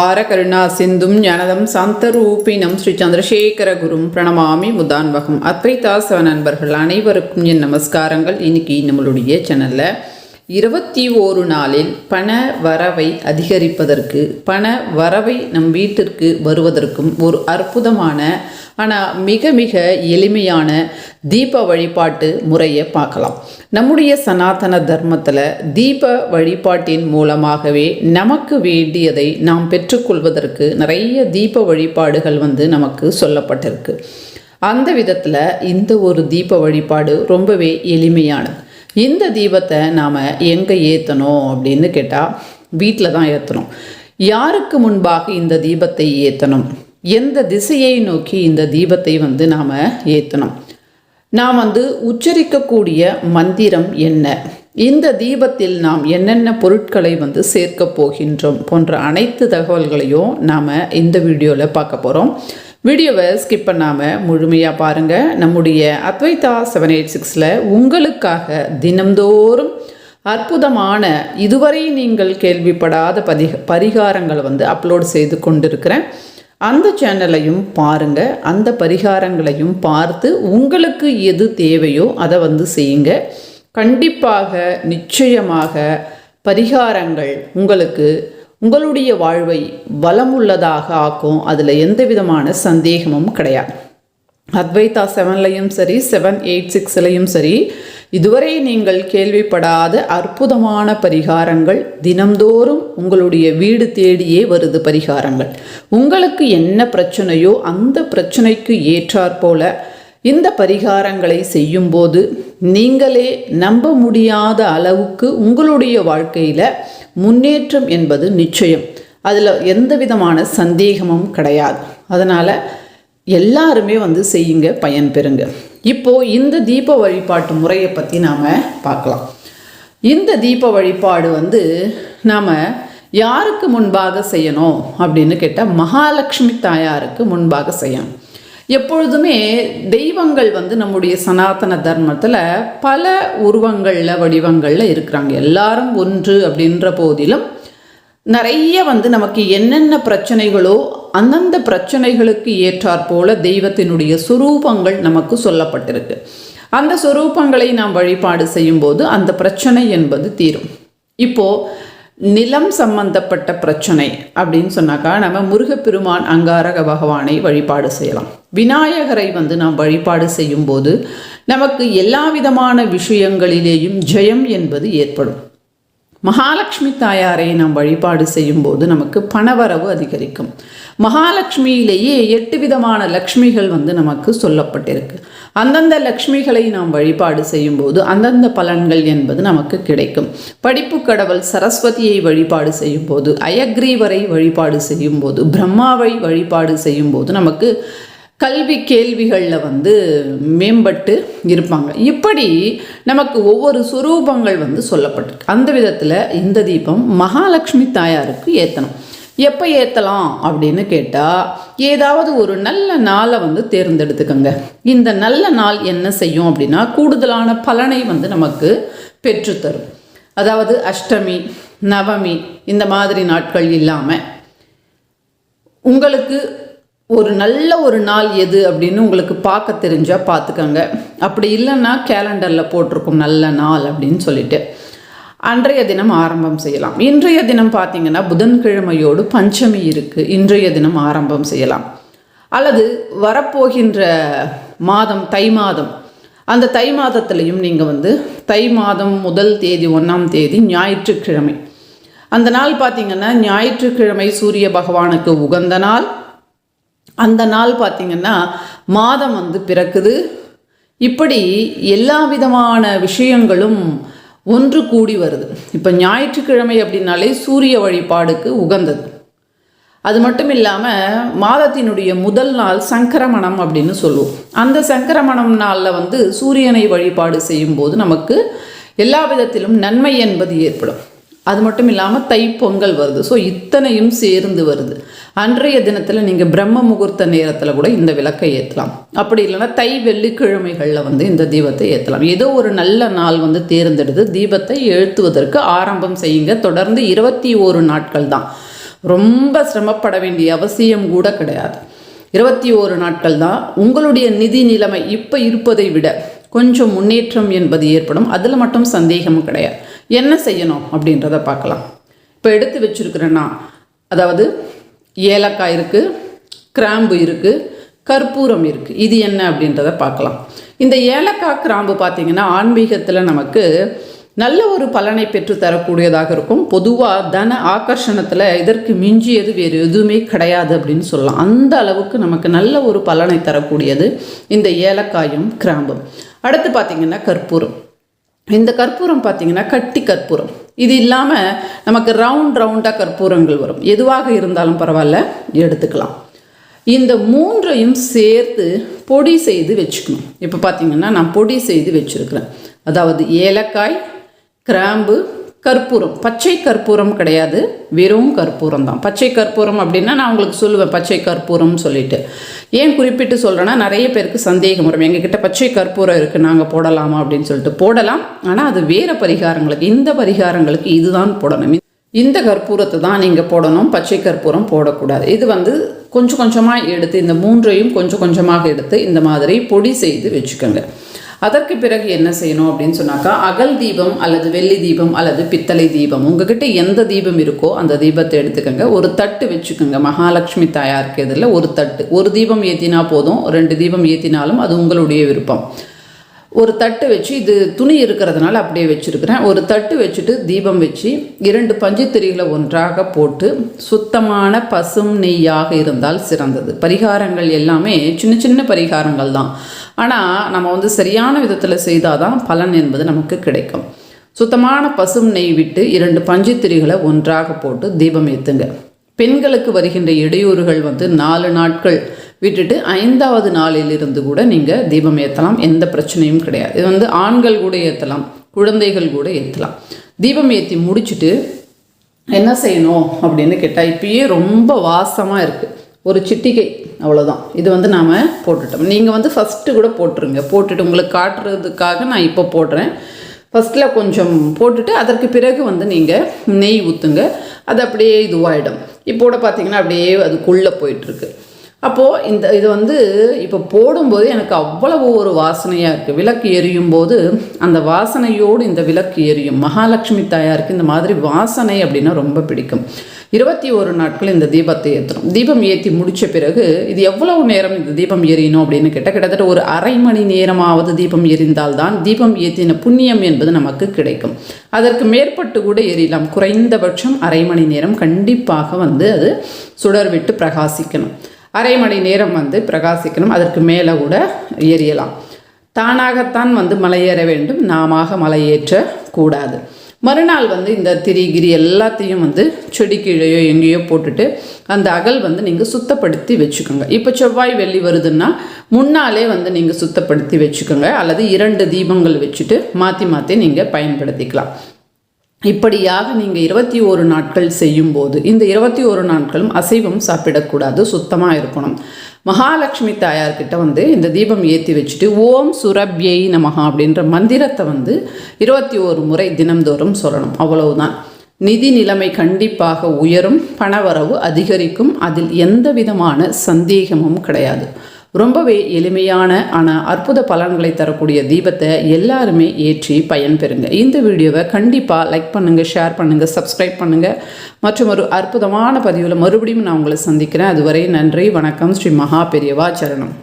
ஆரகருணா சிந்தும் ஞானதம் சந்தரூபினம் ஸ்ரீ சந்திரசேகர குரும் பிரணமாமி முதான்வகம். அத்வைதாசவ நண்பர்கள் அனைவருக்கும் என் நமஸ்காரங்கள். இன்னைக்கு நம்மளுடைய சேனலில் இருபத்தி ஓரு நாளில் பண வரவை அதிகரிப்பதற்கு பண வரவை நம் வீட்டிற்கு வருவதற்கும் ஒரு அற்புதமான ஆனால் மிக மிக எளிமையான தீப வழிபாட்டு முறையை பார்க்கலாம். நம்முடைய சனாதன தர்மத்தில் தீப வழிபாட்டின் மூலமாகவே நமக்கு வேண்டியதை நாம் பெற்றுக்கொள்வதற்கு நிறைய தீப வழிபாடுகள் வந்து நமக்கு சொல்லப்பட்டிருக்கு. அந்த விதத்தில் இந்த ஒரு தீப வழிபாடு ரொம்பவே எளிமையானது. இந்த தீபத்தை நாம் எங்கே ஏற்றணும் அப்படின்னு கேட்டால் வீட்டில் தான் ஏற்றணும் யாருக்கு முன்பாக இந்த தீபத்தை ஏற்றணும் எந்த திசையை நோக்கி இந்த தீபத்தை வந்து நாம் ஏற்றணும் நாம் வந்து உச்சரிக்கக்கூடிய மந்திரம் என்ன? இந்த தீபத்தில் நாம் என்னென்ன பொருட்களை வந்து சேர்க்க போகின்றோம் போன்ற அனைத்து தகவல்களையும் நாம் இந்த வீடியோவில் பார்க்க போகிறோம் வீடியோவை ஸ்கிப் பண்ணாமல் முழுமையாக பாருங்கள் நம்முடைய அத்வைதா செவன் எயிட் சிக்ஸில் உங்களுக்காக தினம்தோறும் அற்புதமான இதுவரை நீங்கள் கேள்விப்படாத பதி பரிகாரங்களை வந்து அப்லோட் செய்து கொண்டிருக்கிறேன். அந்த சேனலையும் பாருங்க. அந்த பரிகாரங்களையும் பார்த்து உங்களுக்கு எது தேவையோ அதை வந்து செய்யுங்க. கண்டிப்பாக நிச்சயமாக பரிகாரங்கள் உங்களுக்கு உங்களுடைய வாழ்வை வளமுள்ளதாக ஆக்கும். அதில் எந்த விதமான சந்தேகமும் கிடையாது. அத்வைதா செவன்லையும் சரி செவன் எயிட் சிக்ஸ்லையும் சரி இதுவரை நீங்கள் கேள்விப்படாத அற்புதமான பரிகாரங்கள் தினம்தோறும் உங்களுடைய வீடு தேடியே வருது பரிகாரங்கள். உங்களுக்கு என்ன பிரச்சனையோ அந்த பிரச்சனைக்கு ஏற்றாற்போல இந்த பரிகாரங்களை செய்யும்போது நீங்களே நம்ப முடியாத அளவுக்கு உங்களுடைய வாழ்க்கையில் முன்னேற்றம் என்பது நிச்சயம். அதில் எந்த விதமான சந்தேகமும் கிடையாது. அதனால் எல்லாருமே வந்து செய்யுங்க பயன் பெறுங்க. இப்போது இந்த தீப வழிபாட்டு முறையை பற்றி நாம் பார்க்கலாம். இந்த தீப வழிபாடு வந்து நாம் யாருக்கு முன்பாக செய்யணும் அப்படின்னு கேட்டால் மகாலட்சுமி தாயாருக்கு முன்பாக செய்யணும். எப்பொழுதுமே தெய்வங்கள் வந்து நம்முடைய சனாதன தர்மத்தில் பல உருவங்களில் வடிவங்களில் இருக்கிறாங்க. எல்லாரும் ஒன்று அப்படின்ற போதிலும் நிறைய வந்து நமக்கு என்னென்ன பிரச்சனைகளோ அந்தந்த பிரச்சனைகளுக்கு ஏற்றாற்போல தெய்வத்தினுடைய சுரூபங்கள் நமக்கு சொல்லப்பட்டிருக்கு. அந்த சுரூபங்களை நாம் வழிபாடு செய்யும்போது அந்த பிரச்சனை என்பது தீரும். இப்போது நிலம் சம்பந்தப்பட்ட பிரச்சனை அப்படின்னு சொன்னாக்கா நம்ம முருகப்பெருமான் அங்காரக பகவானை வழிபாடு செய்யலாம். விநாயகரை வந்து நாம் வழிபாடு செய்யும்போது நமக்கு எல்லா விதமான விஷயங்களிலேயும் ஜெயம் என்பது ஏற்படும். மகாலட்சுமி தாயாரை நாம் வழிபாடு செய்யும்போது நமக்கு பணவரவு அதிகரிக்கும். மகாலட்சுமியிலேயே எட்டு விதமான லக்ஷ்மிகள் வந்து நமக்கு சொல்லப்பட்டிருக்கு. அந்தந்த லக்ஷ்மிகளை நாம் வழிபாடு செய்யும்போது அந்தந்த பலன்கள் என்பது நமக்கு கிடைக்கும். படிப்பு கடவுள் சரஸ்வதியை வழிபாடு செய்யும்போது அயக்ரீவரை வழிபாடு செய்யும்போது பிரம்மாவை வழிபாடு செய்யும்போது நமக்கு கல்வி கேள்விகளில் வந்து மேம்பட்டு இருப்பாங்க. இப்படி நமக்கு ஒவ்வொரு சுரூபங்கள் வந்து சொல்லப்பட்டிருக்கு. அந்த விதத்தில் இந்த தீபம் மகாலட்சுமி தாயாருக்கு ஏற்றணும் எப்போ ஏற்றலாம் அப்படின்னு கேட்டால் ஏதாவது ஒரு நல்ல நாளை வந்து தேர்ந்தெடுத்துக்கோங்க. இந்த நல்ல நாள் என்ன செய்யும் அப்படின்னா கூடுதலான பலனை வந்து நமக்கு பெற்றுத்தரும் அதாவது அஷ்டமி நவமி இந்த மாதிரி நாட்கள் இல்லாமல் உங்களுக்கு ஒரு நல்ல ஒரு நாள் எது அப்படின்னு உங்களுக்கு பார்க்க தெரிஞ்சால் பார்த்துக்கோங்க. அப்படி இல்லைன்னா கேலண்டரில் போட்டிருக்கும் நல்ல நாள் அப்படின்னு சொல்லிட்டு அன்றைய தினம் ஆரம்பம் செய்யலாம். இன்றைய தினம் பார்த்தீங்கன்னா புதன்கிழமையோடு பஞ்சமி இருக்குது இன்றைய தினம் ஆரம்பம் செய்யலாம். அல்லது வரப்போகின்ற மாதம் தை மாதம். அந்த தை மாதத்துலேயும் நீங்கள் வந்து தை மாதம் முதல் தேதி ஒன்றாம் தேதி ஞாயிற்றுக்கிழமை. அந்த நாள் பார்த்திங்கன்னா ஞாயிற்றுக்கிழமை சூரிய பகவானுக்கு உகந்த நாள். அந்த நாள் பார்த்திங்கன்னா மாதம் வந்து பிறக்குது. இப்படி எல்லா விதமான விஷயங்களும் ஒன்று கூடி வருது. இப்போ ஞாயிற்றுக்கிழமை அப்படின்னாலே சூரிய வழிபாடுக்கு உகந்தது. அது மட்டும் இல்லாமல் மாதத்தினுடைய முதல் நாள் சங்கரமணம் அப்படின்னு சொல்லுவோம். அந்த சங்கரமணம் நாளில் வந்து சூரியனை வழிபாடு செய்யும்போது நமக்கு எல்லா விதத்திலும் நன்மை என்பது ஏற்படும். அது மட்டும் இல்லாமல் தைப்பொங்கல் வருது. ஸோ இத்தனையும் சேர்ந்து வருது. அன்றைய தினத்தில் நீங்கள் பிரம்ம முகூர்த்த நேரத்தில் கூட இந்த விளக்கை ஏற்றலாம் அப்படி இல்லைன்னா தை வெள்ளிக்கிழமைகளில் வந்து இந்த தீபத்தை ஏற்றலாம் ஏதோ ஒரு நல்ல நாள் வந்து தேர்ந்தெடுத்து தீபத்தை எழுத்துவதற்கு ஆரம்பம் செய்யுங்க. தொடர்ந்து இருபத்தி ஓரு நாட்கள் தான். ரொம்ப சிரமப்பட வேண்டிய அவசியம் கூட கிடையாது. இருபத்தி ஓரு நாட்கள் தான் உங்களுடைய நிதி நிலைமை இப்போ இருப்பதை விட கொஞ்சம் முன்னேற்றம் என்பது ஏற்படும். அதில் மட்டும் சந்தேகம் கிடையாது. என்ன செய்யணும் அப்படின்றத பார்க்கலாம். இப்போ எடுத்து வச்சுருக்கிறேன்னா அதாவது ஏலக்காய் இருக்குது கிராம்பு இருக்குது கற்பூரம் இருக்குது இது என்ன அப்படின்றத பார்க்கலாம். இந்த ஏலக்காய் கிராம்பு பார்த்திங்கன்னா ஆன்மீகத்தில் நமக்கு நல்ல ஒரு பலனை பெற்று தரக்கூடியதாக இருக்கும். பொதுவாக தன ஆகர்ஷணத்தில் இதற்கு மிஞ்சியது வேறு எதுவுமே கிடையாது அப்படின்னு சொல்லலாம். அந்த அளவுக்கு நமக்கு நல்ல ஒரு பலனை தரக்கூடியது இந்த ஏலக்காயும் கிராம்பும். அடுத்து பார்த்திங்கன்னா கற்பூரம். இந்த கற்பூரம் பார்த்திங்கன்னா கட்டி கற்பூரம். இது இல்லாமல் நமக்கு ரவுண்ட் ரவுண்டாக கற்பூரங்கள் வரும். எதுவாக இருந்தாலும் பரவாயில்ல எடுத்துக்கலாம். இந்த மூன்றையும் சேர்த்து பொடி செய்து வச்சுக்கணும். இப்போ பார்த்தீங்கன்னா நான் பொடி செய்து வச்சுருக்கிறேன். அதாவது ஏலக்காய் கிராம்பு கற்பூரம். பச்சை கற்பூரம் கிடையாது. வெறும் கற்பூரம் தான். பச்சை கற்பூரம் அப்படின்னா நான் உங்களுக்கு சொல்லுவேன் பச்சை கற்பூரம்னு சொல்லிட்டு. ஏன் குறிப்பிட்டு சொல்கிறேன்னா நிறைய பேருக்கு சந்தேகம் வரும். எங்ககிட்ட பச்சை கற்பூரம் இருக்குது நாங்கள் போடலாமா அப்படின்னு சொல்லிட்டு போடலாம். ஆனால் அது வேறு பரிகாரங்களுக்கு இந்த பரிகாரங்களுக்கு இதுதான் போடணும். இந்த கற்பூரத்தை தான் நீங்கள் போடணும். பச்சை கற்பூரம் போடக்கூடாது. இது வந்து கொஞ்சம் கொஞ்சமாக எடுத்து இந்த மூன்றையும் கொஞ்சம் கொஞ்சமாக எடுத்து இந்த மாதிரி பொடி செய்து வச்சுக்கோங்க. அதற்கு பிறகு என்ன செய்யணும் அப்படின்னு சொன்னாக்கா அகல் தீபம் அல்லது வெள்ளி தீபம் அல்லது பித்தளை தீபம் உங்ககிட்ட எந்த தீபம் இருக்கோ அந்த தீபத்தை எடுத்துக்கோங்க. ஒரு தட்டு வச்சுக்கோங்க. மகாலட்சுமி தாயாருக்கு இதில் ஒரு தட்டு. ஒரு தீபம் ஏற்றினா போதும் ரெண்டு தீபம் ஏற்றினாலும் அது உங்களுடைய விருப்பம். ஒரு தட்டு வச்சு இது துணி இருக்கிறதுனால அப்படியே வச்சுருக்கிறேன். ஒரு தட்டு வச்சுட்டு தீபம் வச்சு இரண்டு பஞ்சுத்திரிகளை ஒன்றாக போட்டு சுத்தமான பசும் நெய்யாக இருந்தால் சிறந்தது. பரிகாரங்கள் எல்லாமே சின்ன சின்ன பரிகாரங்கள் தான். ஆனால் நம்ம வந்து சரியான விதத்தில் செய்தால் தான் பலன் என்பது நமக்கு கிடைக்கும். சுத்தமான பசும் நெய் விட்டு இரண்டு பஞ்சுத்திரிகளை ஒன்றாக போட்டு தீபம் ஏற்றுங்க பெண்களுக்கு வருகின்ற இடையூறுகள் வந்து நாலு நாட்கள் விட்டுட்டு ஐந்தாவது நாளிலிருந்து கூட நீங்கள் தீபம் ஏற்றலாம் எந்த பிரச்சனையும் கிடையாது. இது வந்து ஆண்கள் கூட ஏற்றலாம் குழந்தைகள் கூட ஏற்றலாம் தீபம் ஏற்றி முடிச்சுட்டு என்ன செய்யணும் அப்படின்னு கேட்டால் இப்பயே ரொம்ப வாசமாக இருக்குது ஒரு சிட்டிகை அவ்வளோதான் இது வந்து நாம் போட்டுட்டோம். நீங்கள் வந்து ஃபஸ்ட்டு கூட போட்டுருங்க. போட்டுட்டு உங்களுக்கு காட்டுறதுக்காக நான் இப்போ போடுறேன். ஃபஸ்ட்டில் கொஞ்சம் போட்டுட்டு அதற்கு பிறகு வந்து நீங்கள் நெய் ஊற்றுங்க அது அப்படியே இதுவாகிடும் இப்போ கூட பார்த்தீங்கன்னா அப்படியே அதுக்குள்ளே போயிட்டுருக்கு. அப்போது இந்த இது வந்து இப்போ போடும்போது எனக்கு அவ்வளவு ஒரு வாசனையாக இருக்குது விளக்கு எரியும் போது அந்த வாசனையோடு இந்த விளக்கு எரியும். மகாலட்சுமி தாயாருக்கு இந்த மாதிரி வாசனை அப்படின்னா ரொம்ப பிடிக்கும். இருபத்தி ஒரு நாட்கள் இந்த தீபத்தை ஏற்றணும் தீபம் ஏற்றி முடித்த பிறகு இது எவ்வளவு நேரம் இந்த தீபம் எறியணும் அப்படின்னு கேட்டால் கிட்டத்தட்ட ஒரு அரை மணி நேரமாவது தீபம் எரிந்தால்தான் தீபம் ஏற்றின புண்ணியம் என்பது நமக்கு கிடைக்கும். அதற்கு மேற்பட்டு கூட எரியலாம். குறைந்தபட்சம் அரை மணி நேரம் கண்டிப்பாக வந்து அது சுடர் விட்டு பிரகாசிக்கணும். அரை மணி நேரம் வந்து பிரகாசிக்கணும். அதற்கு மேலே கூட எரியலாம். தானாகத்தான் வந்து மலையேற வேண்டும். நாம மலையேற்றக்கூடாது மறுநாள் வந்து இந்த திரிகிரி எல்லாத்தையும் வந்து செடி கீழேயோ எங்கேயோ போட்டுட்டு அந்த அகல் வந்து நீங்கள் சுத்தப்படுத்தி வச்சுக்கோங்க. இப்போ செவ்வாய் வெள்ளி வருதுன்னா முன்னாலே வந்து நீங்கள் சுத்தப்படுத்தி வச்சுக்கோங்க. அல்லது இரண்டு தீபங்கள் வச்சுட்டு மாற்றி மாற்றி நீங்கள் பயன்படுத்திக்கலாம். இப்படியாக நீங்கள் இருபத்தி ஓரு நாட்கள் செய்யும்போது இந்த இருபத்தி ஓரு நாட்களும் அசைவம் சாப்பிடக்கூடாது. சுத்தமாக இருக்கணும். மகாலட்சுமி தாயார்கிட்ட வந்து இந்த தீபம் ஏற்றி வச்சுட்டு ஓம் சுரப்யை நமகா அப்படின்ற மந்திரத்தை வந்து இருபத்தி ஓரு முறை தினம்தோறும் சொல்லணும். அவ்வளவுதான். நிதி நிலைமை கண்டிப்பாக உயரும் பணவரவு அதிகரிக்கும் அதில் எந்த விதமான சந்தேகமும் கிடையாது. ரொம்பவே எளிமையான ஆனால் அற்புத பலன்களை தரக்கூடிய தீபத்தை எல்லாருமே ஏற்றி பயன்பெறுங்க இந்த வீடியோவை கண்டிப்பாக லைக் பண்ணுங்கள் ஷேர் பண்ணுங்கள் சப்ஸ்கிரைப் பண்ணுங்கள் மற்றும் ஒரு அற்புதமான பதிவில் மறுபடியும் நான் உங்களை சந்திக்கிறேன். அதுவரை நன்றி வணக்கம். ஸ்ரீ மகா பெரியவா சரணம்.